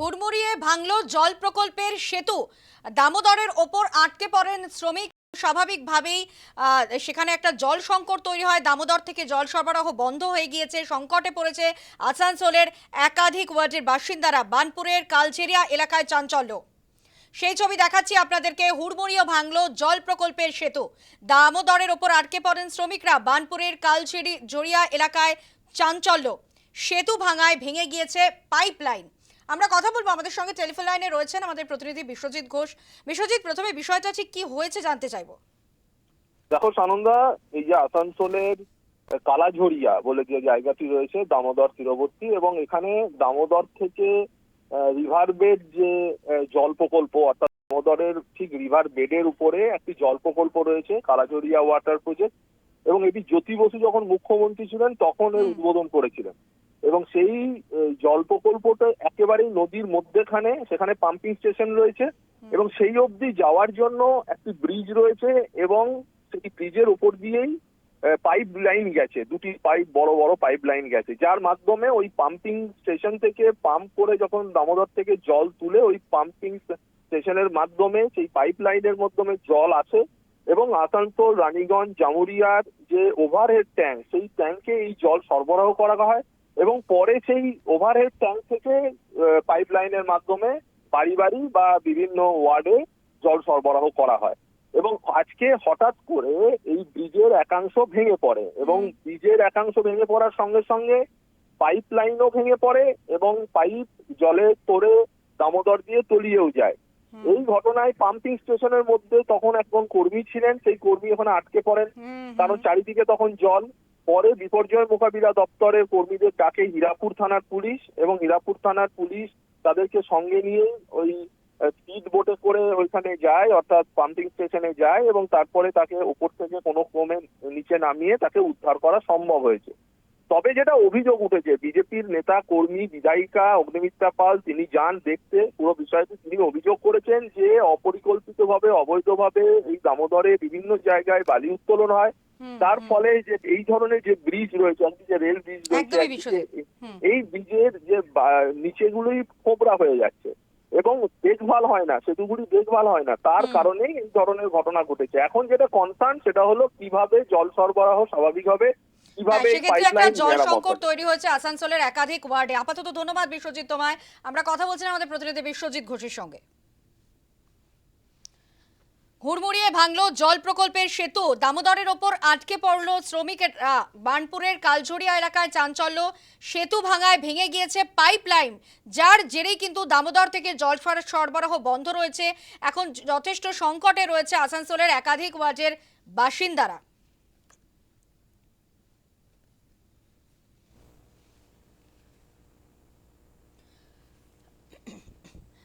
হুড়মুড়িয়ে ভাঙল জল প্রকল্পের সেতু। দামোদরের ওপর আটকে পড়েন শ্রমিক। স্বাভাবিকভাবেই সেখানে একটা জল সংকট তৈরি হয়। দামোদর থেকে জল সরবরাহ বন্ধ হয়ে গিয়েছে। সংকটে পড়েছে আসানসোলের একাধিক ওয়ার্ডের বাসিন্দারা। বানপুরের কালচেরিয়া এলাকায় চাঞ্চল্য। সেই ছবি দেখাচ্ছি আপনাদেরকে। হুড়মুড়িয়ে ভাঙল জল প্রকল্পের সেতু। দামোদরের ওপর আটকে পড়েন শ্রমিকরা। বানপুরের কালচেরি জড়িয়া এলাকায় চাঞ্চল্য। সেতু ভাঙায় ভেঙে গিয়েছে পাইপ লাইন আমরা কথা বলব আমাদের সঙ্গে টেলিফোন লাইনে রয়েছেন আমাদের প্রতিনিধি বিশ্বজিৎ ঘোষ। বিশ্বজিৎ প্রথমে বিষয়টা ঠিক কি হয়েছে জানতে চাইব। দেখো সানন্দা এই যে আসানসোলের কালাঝরিয়া বলে যে জায়গাটি রয়েছে দামোদর তীরবর্তী এবং এখানে দামোদর থেকে রিভার বেড যে জল প্রকল্প অর্থাৎ দামোদরের ঠিক রিভার বেডের উপরে একটি জল প্রকল্প রয়েছে কালাঝরিয়া ওয়াটার প্রজেক্ট এবং এটি জ্যোতি বসু যখন মুখ্যমন্ত্রী ছিলেন তখন এর উদ্বোধন করেছিলেন। এবং সেই জল প্রকল্পটা একেবারেই নদীর মধ্যেখানে সেখানে পাম্পিং স্টেশন রয়েছে এবং সেই অবধি যাওয়ার জন্য একটি ব্রিজ রয়েছে এবং সেই ব্রিজের উপর দিয়েই পাইপ লাইন গেছে। দুটি পাইপ বড় বড় পাইপ লাইন গেছে। যার মাধ্যমে ওই পাম্পিং স্টেশন থেকে পাম্প করে যখন দামোদর থেকে জল তুলে ওই পাম্পিং স্টেশনের মাধ্যমে সেই পাইপ লাইনের মাধ্যমে জল আসে এবং আসানসোল রানীগঞ্জ জামুরিয়ার যে ওভারহেড ট্যাঙ্ক সেই ট্যাঙ্কে এই জল সরবরাহ করা হয়। এবং পরে সেই ওভারহেড ট্যাঙ্ক থেকে পাইপ লাইনের মাধ্যমে বাড়ি বাড়ি বা বিভিন্ন ওয়ার্ডে জল সরবরাহ করা হয়। এবং আজকে হঠাৎ করে এই ব্রিজের একাংশ ভেঙে পড়ে এবং ব্রিজের একাংশ ভেঙে পড়ার সঙ্গে সঙ্গে পাইপ লাইনও ভেঙে পড়ে এবং পাইপ জলে তোড়ে দামোদর দিয়ে তলিয়েও যায়। এই ঘটনায় পাম্পিং স্টেশনের মধ্যে তখন একজন কর্মী ছিলেন সেই কর্মী ওখানে আটকে পড়েন। কারণ চারিদিকে তখন জল। পরে বিপর্যয় মোকাবিলা দপ্তরের কর্মীদের ডাকে হীরাপুর থানার পুলিশ এবং হীরাপুর থানার পুলিশ তাদেরকে সঙ্গে নিয়ে ওই স্পিড বোটে করে ওইখানে যায়, অর্থাৎ পাম্পিং স্টেশনে যায় এবং তারপরে তাকে উপর থেকে কোনো ক্রমে নিচে নামিয়ে তাকে উদ্ধার করা সম্ভব হয়েছে। তবে যেটা অভিযোগ উঠেছে, বিজেপির নেতা, কর্মী, বিধায়িকা অগ্নিমিত্রা পাল, তিনি যান দেখতে, পুরো বিষয়টি তিনি অভিযোগ করেছেন যে অপরিকল্পিতভাবে, অবৈধভাবে এই দামোদরে বিভিন্ন জায়গায় বালি উত্তোলন হয়। তার ফলে যে এই ধরনের যে ব্রিজ রয়েছে একদিকে যে রেল ব্রিজ রয়েছে। এই ব্রিজের যে নিচেগুলোই ফোবরা হয়ে যাচ্ছে এবং দেখভাল হয় না সেতুগুলি দেখভাল হয় না। তার। কারণেই এই ধরনের ঘটনা ঘটেছে। এখন যেটা কনসার্ন সেটা হলো কীভাবে জল সরবরাহ স্বাভাবিক হবে হ্যাঁ, কীভাবে পাইপলাইন জল সংকট তৈরি হয়েছে আসানসোলের একাধিক ওয়ার্ডে। আপাতত ধন্যবাদ বিশ্বজিৎ তোমায়। আমরা কথা বলছিলাম আমাদের প্রতিনিধি বিশ্বজিৎ ঘোষের সঙ্গে। হুড়মুড়িয়ে ভাঙল জল প্রকল্পের সেতু। দামোদরের ওপর আটকে পড়ল শ্রমিকেরা বানপুরের কালঝড়িয়া এলাকায় চাঞ্চল্য। সেতু ভাঙায় ভেঙে গিয়েছে পাইপ লাইন যার জেরেই কিন্তু দামোদর থেকে জল সরবরাহ বন্ধ রয়েছে। এখন যথেষ্ট সংকটে রয়েছে আসানসোলের একাধিক ওয়ার্ডের বাসিন্দারা।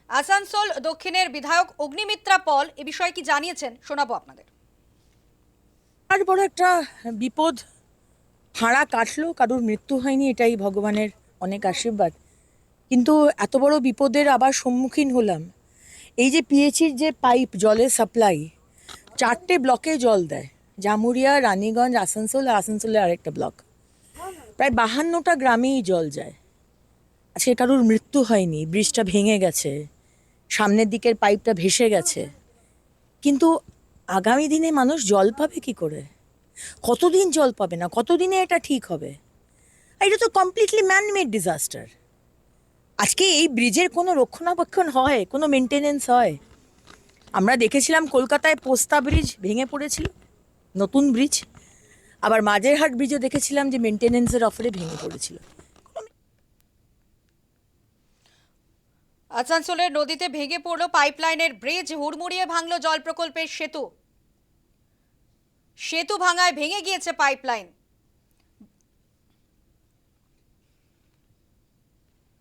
আসানসোল দক্ষিণের বিধায়ক অগ্নিমিত্রা পল এ বিষয়ে কি জানিয়েছেন শোনাবো আপনাদের। আর বড় একটা বিপদ হাঁড়া কাটলো, কারোর মৃত্যু হয়নি, এটাই ভগবানের অনেক আশীর্বাদ। কিন্তু এত বড় বিপদের আবার সম্মুখীন হলাম। এই যে পিএইচির যে পাইপ, জলের সাপ্লাই, চারটে ব্লকে জল দেয়। জামুরিয়া, রানীগঞ্জ, আসানসোল আর আসানসোলের আরেকটা ব্লক। প্রায় বাহান্নটা গ্রামেই জল যায়। আজকে কারোর মৃত্যু হয়নি, ব্রিজটা ভেঙে গেছে। সামনের দিকের পাইপটা ভেসে গেছে। কিন্তু আগামী দিনে মানুষ জল পাবে কি করে? কতদিন জল পাবে না? কতদিনে এটা ঠিক হবে? এটা তো কমপ্লিটলি ম্যানমেড ডিজাস্টার আজকে এই ব্রিজের কোনো রক্ষণাবেক্ষণ হয়? কোনো মেনটেনেন্স হয়? আমরা দেখেছিলাম কলকাতায় পোস্তা ব্রিজ ভেঙে পড়েছিল, নতুন ব্রিজ আবার মাঝেরহাট ব্রিজও দেখেছিলাম যে মেনটেনেন্সের অফারে ভেঙে পড়েছিল। আসানসোলের নদীতে ভেঙে পড়ল পাইপলাইনের ব্রিজ, হুড়মুড়িয়ে ভাঙল জল প্রকল্পের সেতু। সেতু ভাঙায় ভেঙে গিয়েছে পাইপলাইন।